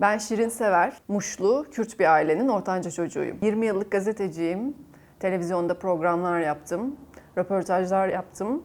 Ben Şirin Sever, Muşlu, Kürt bir ailenin ortanca çocuğuyum. 20 yıllık gazeteciyim. Televizyonda programlar yaptım, röportajlar yaptım.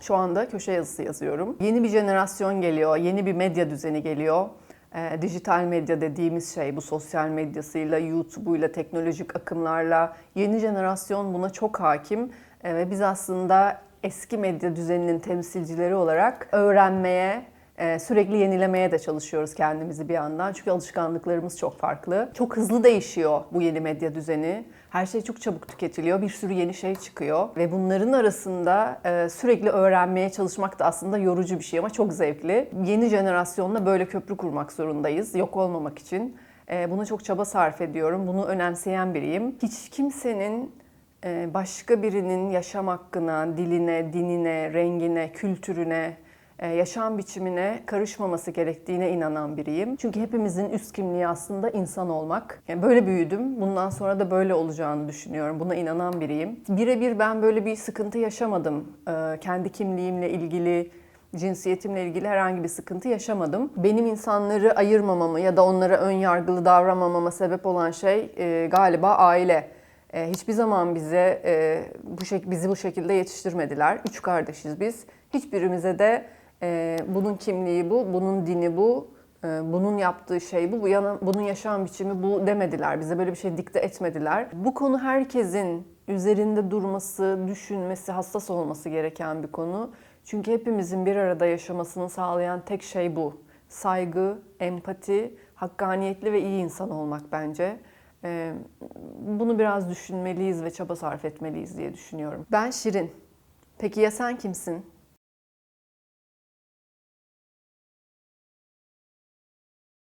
Şu anda köşe yazısı yazıyorum. Yeni bir jenerasyon geliyor, yeni bir medya düzeni geliyor. Ee, dijital medya dediğimiz şey bu sosyal medyasıyla, YouTube'uyla, teknolojik akımlarla yeni jenerasyon buna çok hakim. Ee, ve biz aslında eski medya düzeninin temsilcileri olarak öğrenmeye, ee, sürekli yenilemeye de çalışıyoruz kendimizi bir yandan. Çünkü alışkanlıklarımız çok farklı. Çok hızlı değişiyor bu yeni medya düzeni. Her şey çok çabuk tüketiliyor. Bir sürü yeni şey çıkıyor. Ve bunların arasında e, sürekli öğrenmeye çalışmak da aslında yorucu bir şey ama çok zevkli. Yeni jenerasyonla böyle köprü kurmak zorundayız. Yok olmamak için. E, Buna çok çaba sarf ediyorum. Bunu önemseyen biriyim. Hiç kimsenin e, başka birinin yaşam hakkına, diline, dinine, rengine, kültürüne, yaşam biçimine karışmaması gerektiğine inanan biriyim. Çünkü hepimizin üst kimliği aslında insan olmak. Yani böyle büyüdüm. Bundan sonra da böyle olacağını düşünüyorum. Buna inanan biriyim. Birebir ben böyle bir sıkıntı yaşamadım. E, Kendi kimliğimle ilgili, cinsiyetimle ilgili herhangi bir sıkıntı yaşamadım. Benim insanları ayırmamamı ya da onlara ön yargılı davranmamama sebep olan şey e, galiba aile. E, hiçbir zaman bize e, bu şek bizi bu şekilde yetiştirmediler. Üç kardeşiz biz. Hiçbirimize de e, bunun kimliği bu, bunun dini bu, e, bunun yaptığı şey bu, bunun yaşam biçimi bu demediler. Bize böyle bir şey dikte etmediler. Bu konu herkesin üzerinde durması, düşünmesi, hassas olması gereken bir konu. Çünkü hepimizin bir arada yaşamasını sağlayan tek şey bu. Saygı, empati, hakkaniyetli ve iyi insan olmak bence. Ee, Bunu biraz düşünmeliyiz ve çaba sarf etmeliyiz diye düşünüyorum. Ben Şirin. Peki ya sen kimsin?